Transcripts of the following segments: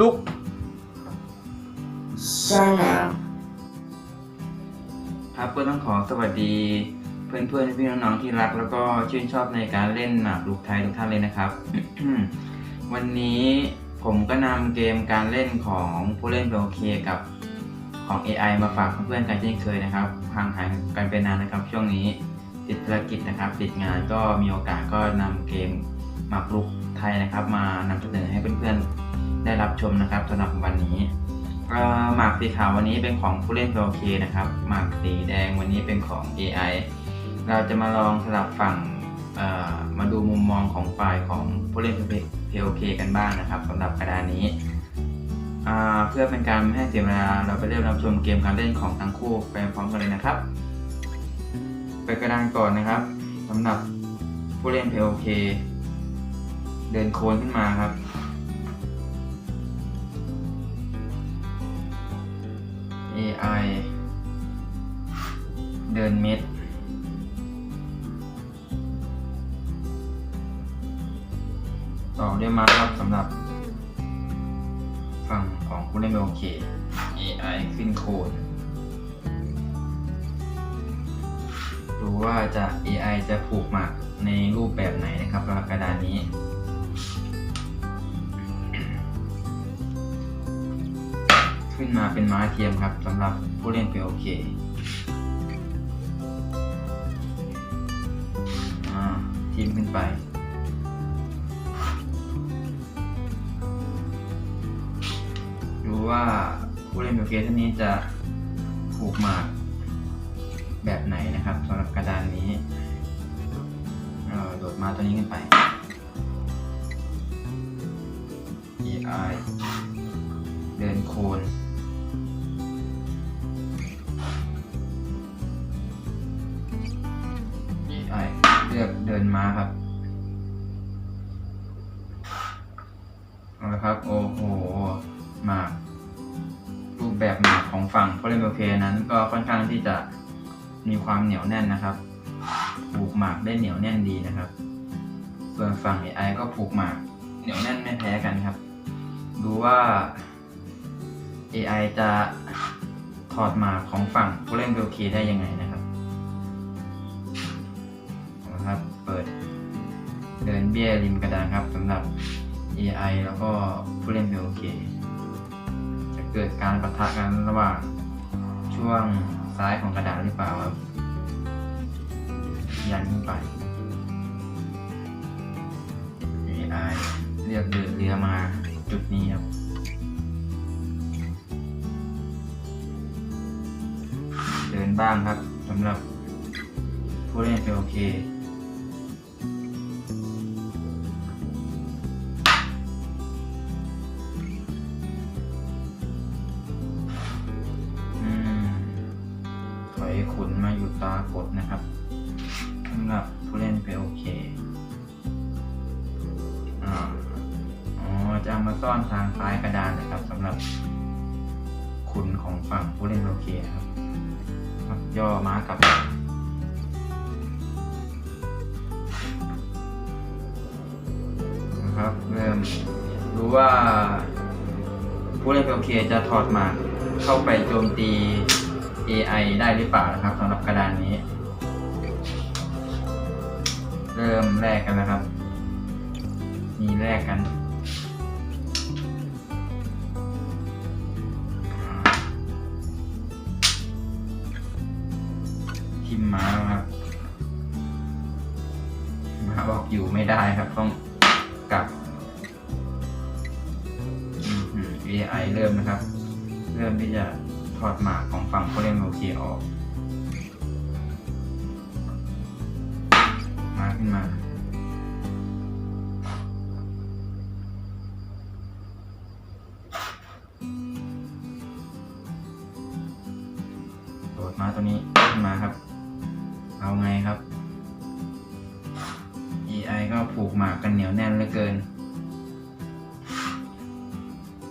ลุก Channel ครับก็ต้องขอสวัสดีเพื่อนเพื่อนๆพี่น้องๆที่รัก แล้วก็ชื่นชอบในการเล่นหมากรุกไทยทุกท่านเลยนะครับ วันนี้ผมก็นำเกมการเล่นของผู้เล่นโอเคกับของ AI มาฝากเพื่อนๆกันเช่นเคยนะครับห่างหายกันไปนานนะครับ ช่วงนี้ติดภารกิจนะครับ ติดงานก็มีโอกาสก็นำเกมหมากรุกไทยนะครับ มานำเสนอให้เพื่อนๆ ได้รับชมนะครับสำหรับวันนี้หมากสีขาววันนี้เป็นของผู้เล่นโอเคนะครับ หมากสีแดงวันนี้เป็นของ AI เราจะมาลองสลับฝั่งมาดูมุมมองของฝ่ายของผู้เล่นเพโอเคกันบ้างนะครับสำหรับกระดานนี้ เพื่อเป็นการไม่ให้เสียเวลาเราไปเริ่มรับชมเกมการเล่นของทั้งคู่ไปพร้อมกันเลยนะครับเปิดกระดานก่อนนะครับสำหรับผู้เล่นเพโอเคเดินโค้งขึ้นมาครับ AI เดินเม็ด ต่อด้วยมาร์คครับสำหรับ ฝั่งของผู้เล่นโอเค AI ขึ้นโคนดูว่าจะ AI จะผูกหมากในรูปแบบไหนนะครับสำหรับกระดานนี้ ขึ้นมาเป็นม้าเทียมครับสำหรับผู้เล่นเปโอเคทีมขึ้นไปดูว่าผู้เล่นเปโอเคท่านนี้จะผูกหมากแบบไหนนะครับสำหรับกระดานนี้เอ่อโดดมาตัวนี้ขึ้นไป AI เดินโคน แบบหมากของฝั่งโพลิเมอร์เคนั้นก็ค่อนข้างที่จะมีความเหนียวแน่นนะครับ ผูกหมากได้เหนียวแน่นดีนะครับ ส่วนฝั่ง AI ก็ผูกหมากเหนียวแน่นไม่แพ้กันครับ ดูว่า AI จะถอดหมากของฝั่งผู้เล่นโอเคได้ยังไงนะครับนะครับ เปิดเดินเบี้ยริมกระดานครับสำหรับ AI แล้วก็ผู้เล่นโอเค เกิดการปะทะกันระหว่างช่วงซ้ายของกระดานหรือเปล่าครับยันขึ้นไป AI เรียกเดินเรือมาจุดนี้ครับเดินบ้างครับสำหรับผู้เล่นเป็นโอเค จะเอามาซ่อนทางซ้ายกระดานนะครับสำหรับขุนของฝั่งผู้เล่นโอเคครับครับย่อม้ากลับนะครับเริ่มรู้ว่าผู้เล่นโอเคจะถอดหมากเข้าไปโจมตี AI ได้หรือเปล่านะครับสำหรับกระดานนี้ เริ่มแรกกันนะครับ มีแรกกัน ทิมม้าครับม้าบอกอยู่ไม่ได้ครับ ต้องกลับอืมอืม AI เริ่มนะครับ เริ่มที่จะถอดหมากของฝั่งผู้เล่นโอเคออก มาขึ้นมา ไงครับ EI ก็ผูกหมากกันเหนียวแน่นเหลือเกิน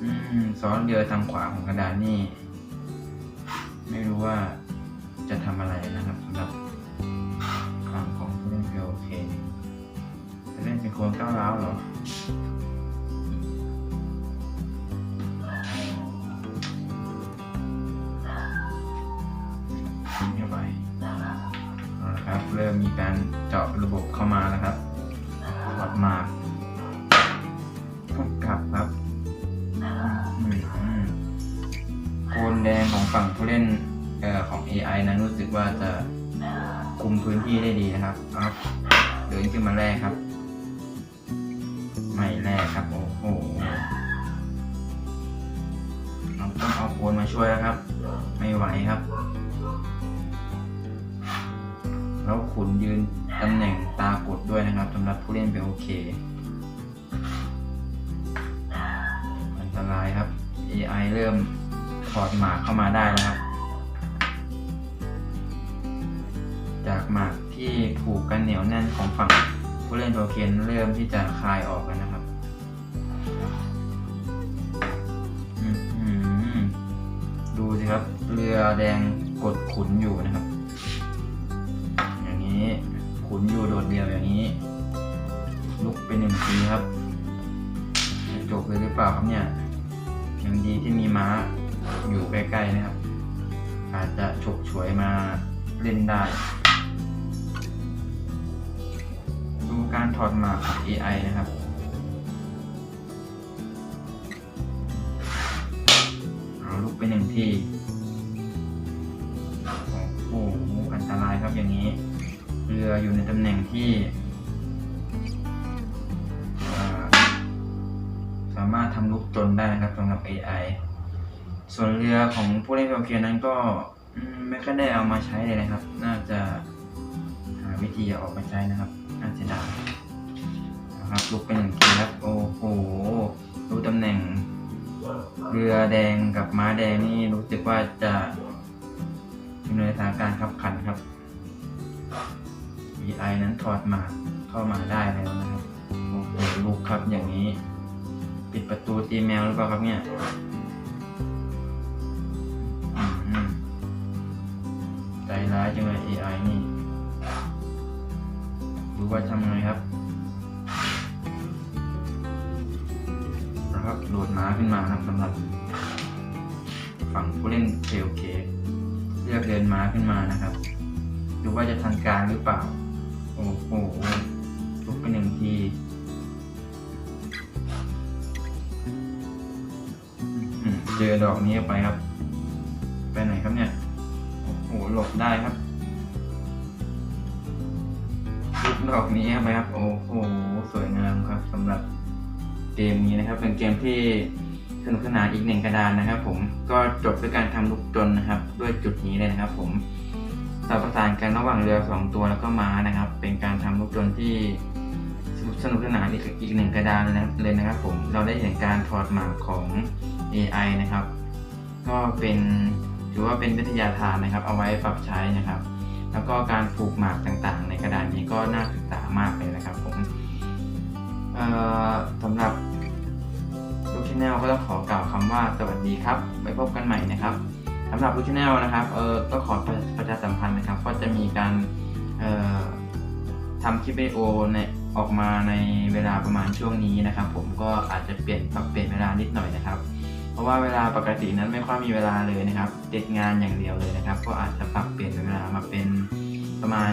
อืมซ้อนเรือทางขวาของกระดานนี่ ไม่รู้ว่าจะทำอะไรนะครับสำหรับฝั่งของผู้เล่นเพียวโอเคจะเล่นเป็นคนก้าวร้าวเหรอ นั้นรู้สึกว่าจะคุมพื้นที่ได้ดีนะครับครับเดินขึ้นมาแรกครับ ไม่แรกครับ โอ้โหเราต้องเอาโคนมาช่วยแล้วครับ ไม่ไหวครับ แล้วขุนยืนตำแหน่งตากดด้วยนะครับสำหรับผู้เล่นเป็นโอเค อันตรายครับ AI เริ่มถอดหมากเข้ามาได้แล้วครับ จากหมากที่ผูกกันเหนียวแน่นของฝั่งผู้เล่นตัวเคนเริ่มที่จะคลายออกแล้วนะครับดูสิครับ เรือแดงกดขุนอยู่นะครับ อย่างนี้ขุนอยู่โดดเดียวอย่างนี้ ลุกไปหนึ่งทีครับจะจบเลยหรือเปล่าครับเนี่ยยังดีที่มีม้าอยู่ใกล้ๆนะครับ อาจจะฉกฉวยมาเล่นได้ ถอดมาของ AI นะครับ เอาลุกไปหนึ่งทีโอ้โหอันตรายครับอย่างนี้ เรืออยู่ในตำแหน่งที่สามารถทำลูกจนได้นะครับสำหรับ AI ส่วนเรือของผู้เล่นโอเคนั้นก็ไม่ค่อยได้เอามาใช้เลยนะครับ น่าจะหาวิธีเอาออกมาใช้นะครับ น่าจะได้ ครับลุกไปหนึ่างทีครับโอ้โหดูตำแหน่ง เรือแดงกับม้าแดงนี่รู้สึกว่าจะอยู่ในสถานการณ์ขับขันครับ VI นั้นถอดหมากเข้ามาได้แล้วนะครับโอ้โหลุกครับอย่างนี้ ปิดประตูตีแมวหรือเปล่าครับเนี่ยใจร้ายจังเลย AI นี่ดูว่าทำไงครับ ขึ้นมาครับสำหรับฝั่งผู้เล่นเคโอเคเลือกเดินม้าขึ้นมานะครับ ดูว่าจะทันการหรือเปล่า โอ้โหลุกไปหนึ่งทีเจอดอกนี้ไปครับ ไปไหนครับเนี่ย โอ้โหหลบได้ครับลุกดอกนี้ไปครับ โอ้โหสวยงามครับสำหรับเกมนี้นะครับ เป็นเกมที่ นุกสนานอีกหนึ่งกระดานนะครับผมก็จบด้วยการทำลูกจนนะครับ ด้วยจุดนี้เลยนะครับ ผมสอประสานกันระหว่างเรือสองตัวแล้วก็ม้านะครับ เป็นการทำลูกจนที่สนุกสนานอีกอีกหนึ่งกระดานเลยนะเลยนะครับ ผมเราได้เห็นการถอดหมากของ AI นะครับ ก็เป็นถือว่าเป็นวิทยาทานนะครับ เอาไว้ปรับใช้นะครับ แล้วก็การผูกหมากต่างๆ ในกระดานนี้ก็น่าศึกษามากเลยนะครับ ผมสำหรับ แนลก็ต้องขอกล่าวคำว่าสวัสดีครับ ไว้พบกันใหม่นะครับสำหรับลูกชแนลนะครับเออก็ขอประชาสัมพันธ์นะครับ ก็จะมีการเอ่อทำคลิปวิดีโอในออกมาในเวลาประมาณช่วงนี้นะครับ ผมก็อาจจะเปลี่ยนปรับเปลี่ยนเวลานิดหน่อยนะครับ เพราะว่าเวลาปกตินั้นไม่ค่อยมีเวลาเลยนะครับติดงานอย่างเดียวเลยนะครับ ก็อาจจะปรับเปลี่ยนเวลามาเป็นประมาณ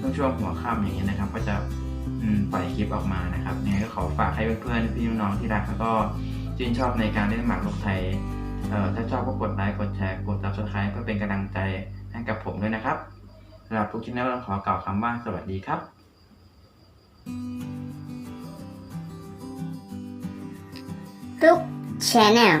ช่วงช่วงหัวค่ำอย่างเงี้ยนะครับ ก็จะปล่อยคลิปออกมานะครับยังไงก็ขอฝากให้เพื่อนๆพี่น้องที่รักแล้วก็ ชื่นชอบในการเล่นหมากรุกไทยถ้าชอบก็กดไลค์กดแชร์กด subscribe เพื่อเป็นกำลังใจให้กับผมด้วยนะครับสำหรับทุกชิ้นแล้วต้องขอกล่าวคำว่าสวัสดีครับ Look Channel